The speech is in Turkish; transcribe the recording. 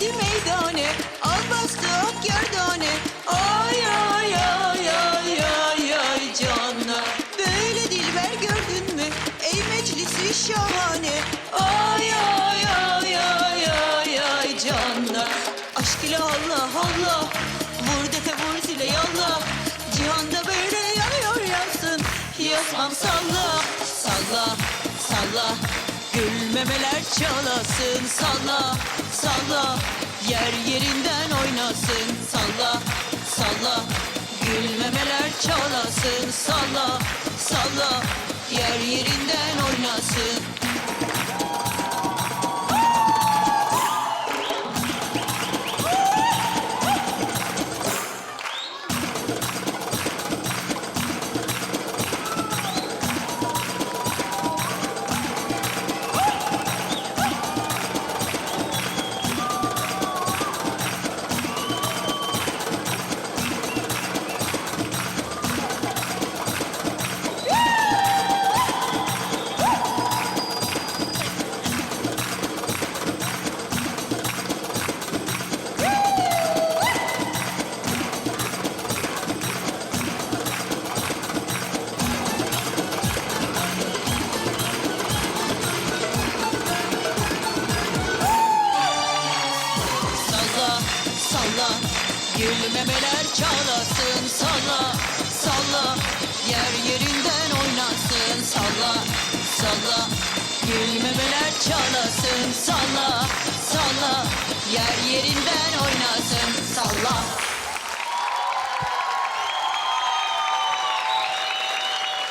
geldi meydane Al bastı ak gerdane Ay ay ay ay ay ay canına. Böyle dilber gördün mü? Ey meclisi şahane. Ay ay ay ay ay ay canına. Aşk ile Allah Allah Vur defe vur zile yallah Cihanda böyle yanıyor yansın. Yazmam salla salla salla. Gülmemeler çalasın salla salla. Yer yerinden oynasın salla salla. Gülmemeler çalasın salla salla Gülmemeler çalasın salla salla. Yer yerinden oynasın salla salla. Gülmemeler çalasın salla salla. Yer yerinden oynasın salla.